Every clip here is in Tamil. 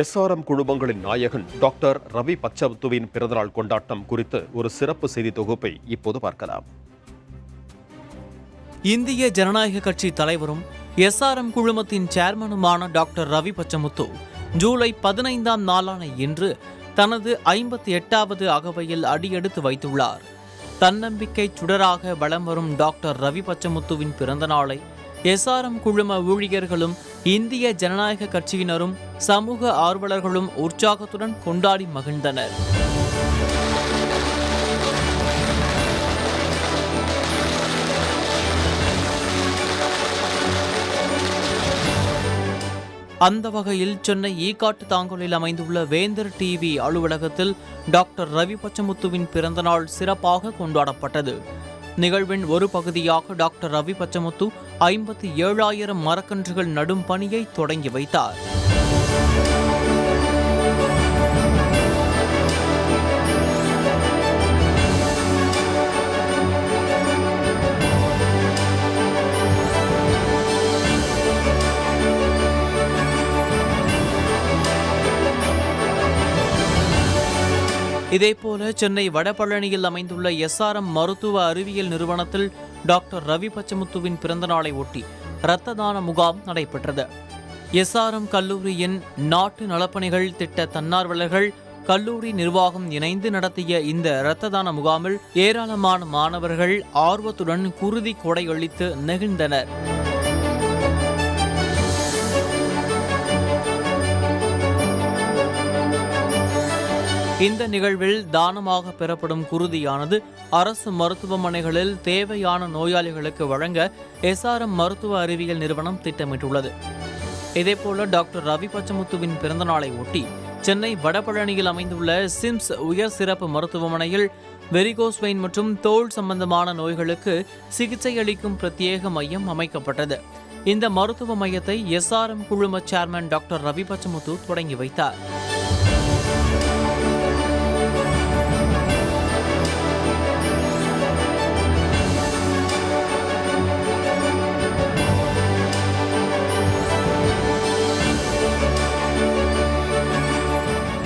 எஸ்ஆர்எம் குழுமங்களின் நாயகன் டாக்டர் ரவி பச்சமுத்துவின் பிறந்தநாள் கொண்டாட்டம் குறித்து ஒரு சிறப்பு செய்தி தொகுப்பை இப்போது பார்க்கலாம். இந்திய ஜனநாயக கட்சி தலைவரும் எஸ்ஆர்எம் குழுமத்தின் சேர்மனுமான டாக்டர் ரவி பச்சமுத்து ஜூலை பதினைந்தாம் நாளான இன்று தனது ஐம்பத்தி எட்டாவது அகவையில் அடியெடுத்து வைத்துள்ளார். தன்னம்பிக்கை சுடராக வலம் வரும் டாக்டர் ரவி பச்சமுத்துவின் பிறந்தநாளை எஸ்ஆர்எம் குழும ஊழியர்களும் இந்திய ஜனநாயக கட்சியினரும் சமூக ஆர்வலர்களும் உற்சாகத்துடன் கொண்டாடி மகிழ்ந்தனர். அந்த வகையில் சென்னை ஈகாட்டு தாங்கலில் அமைந்துள்ள வேந்தர் டிவி அலுவலகத்தில் டாக்டர் ரவி பச்சமுத்துவின் பிறந்தநாள் சிறப்பாக கொண்டாடப்பட்டது. நிகழ்வின் ஒரு பகுதியாக டாக்டர் ரவி பச்சமுத்து ஐம்பத்தி ஏழாயிரம் மரக்கன்றுகள் நடும் பணியை தொடங்கி வைத்தார். இதேபோல சென்னை வடபழனியில் அமைந்துள்ள எஸ்ஆர்எம் மருத்துவ அறிவியல் நிறுவனத்தில் டாக்டர் ரவி பச்சமுத்துவின் பிறந்தநாளை ஒட்டி இரத்த தான முகாம் நடைபெற்றது. எஸ்ஆர்எம் கல்லூரியின் நாட்டு நலப்பணிகள் திட்ட தன்னார்வலர்கள் கல்லூரி நிர்வாகம் இணைந்து நடத்திய இந்த இரத்த தான முகாமில் ஏராளமான மாணவர்கள் ஆர்வத்துடன் குருதி கொடையளித்து நெகிழ்ந்தனர். இந்த நிகழ்வில் தானமாக பெறப்படும் குருதியானது அரசு மருத்துவமனைகளில் தேவையான நோயாளிகளுக்கு வழங்க எஸ்ஆர்எம் மருத்துவ அறிவியல் நிறுவனம் திட்டமிட்டுள்ளது. இதேபோல டாக்டர் ரவி பச்சமுத்துவின் பிறந்தநாளை ஒட்டி சென்னை வடபழனியில் அமைந்துள்ள சிம்ஸ் உயர் சிறப்பு மருத்துவமனையில் வெரிகோஸ்வெயின் மற்றும் தோல் சம்பந்தமான நோய்களுக்கு சிகிச்சை அளிக்கும் பிரத்யேக மையம் அமைக்கப்பட்டது. இந்த மருத்துவ மையத்தை எஸ்ஆர்எம் குழும சேர்மன் டாக்டர் ரவி பச்சமுத்து தொடங்கி வைத்தார்.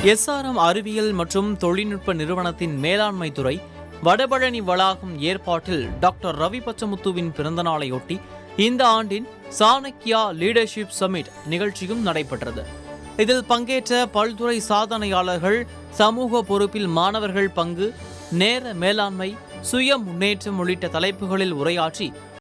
எஸ்ஆர்எம் அறிவியல் மற்றும் தொழில்நுட்ப நிறுவனத்தின் மேலாண்மை துறை வடபழனி வளாகம் ஏற்பாட்டில் டாக்டர் ரவி பச்சமுத்துவின் பிறந்தநாளையொட்டி இந்த ஆண்டின் சாணக்கியா லீடர்ஷிப் சமிட் நிகழ்ச்சியும் நடைபெற்றது. இதில் பங்கேற்ற பல்துறை சாதனையாளர்கள் சமூக பொறுப்பில் மாணவர்கள் பங்கு நேர மேலாண்மை சுய முன்னேற்றம் உள்ளிட்ட தலைப்புகளில் உரையாற்றி